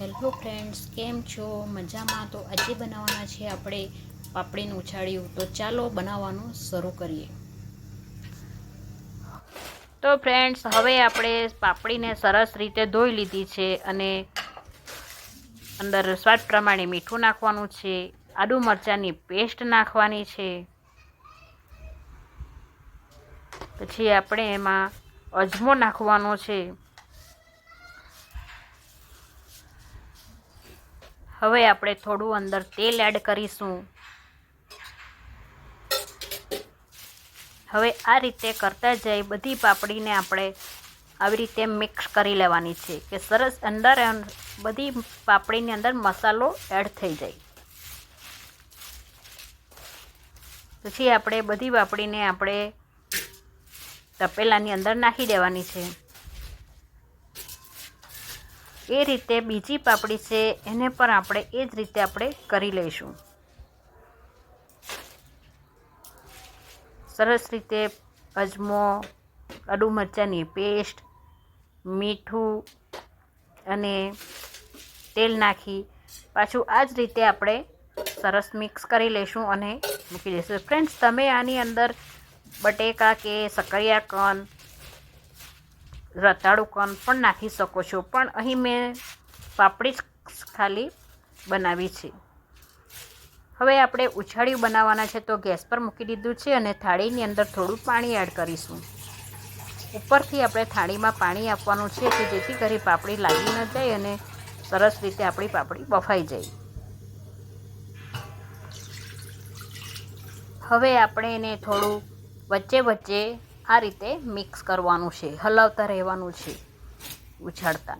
Hello friends કેમ છો? મજામાં? તો આજે બનાવવાના છે આપણે પાપડીનું ઉછાળ્યું. તો ચાલો બનાવવાનું શરૂ કરીએ. તો ફ્રેન્ડ્સ હવે આપણે પાપડીને સરસ રીતે ધોઈ લીધી છે અને અંદર સ્વાદ પ્રમાણે મીઠું નાખવાનું છે, આદુ મરચાંની પેસ્ટ નાખવાની છે. પછી આપણે એમાં અજમો નાખવાનો છે. હવે આપણે થોડું અંદર તેલ એડ કરીશું. હવે આ રીતે કરતા જઈ બધી પાપડીને આપણે આવી રીતે મિક્સ કરી લેવાની છે કે સરસ અંદર બધી પાપડીની અંદર મસાલો એડ થઈ જાય. પછી આપણે બધી પાપડીને આપણે તપેલાની અંદર નાખી દેવાની છે. એ રીતે બીજી પાપડી છે, એને પણ આપણે એ જ રીતે આપણે કરી લઈશું. સરસ રીતે અજમો આદુ મરચાંની પેસ્ટ, મીઠું અને તેલ નાખી પાછું આ જ રીતે આપણે સરસ મિક્સ કરી લઈશું અને મૂકી દઈશું. ફ્રેન્ડ્સ, તમે આની અંદર બટેકા કે સકરિયા કન રતાળું કન પણ નાખી શકો છો. પણ અહીં મેં પાપડી જ ખાલી બનાવી છે. હવે આપણે ઉછાળ્યું બનાવવાના છે તો ગેસ પર મૂકી દીધું છે અને થાળીની અંદર થોડું પાણી એડ કરીશું. ઉપરથી આપણે થાળીમાં પાણી આપવાનું છે કે જેથી કરી પાપડી લાગી ન જાય અને સરસ રીતે આપણી પાપડી બફાઈ જાય. હવે આપણે એને થોડું વચ્ચે વચ્ચે આ રીતે મિક્સ કરવાનું છે, હલાવતા રહેવાનું છે, ઉછાળતા.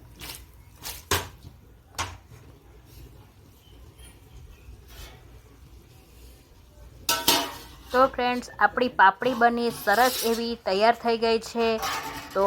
તો ફ્રેન્ડ્સ આપણી પાપડી બની સરસ એવી તૈયાર થઈ ગઈ છે. તો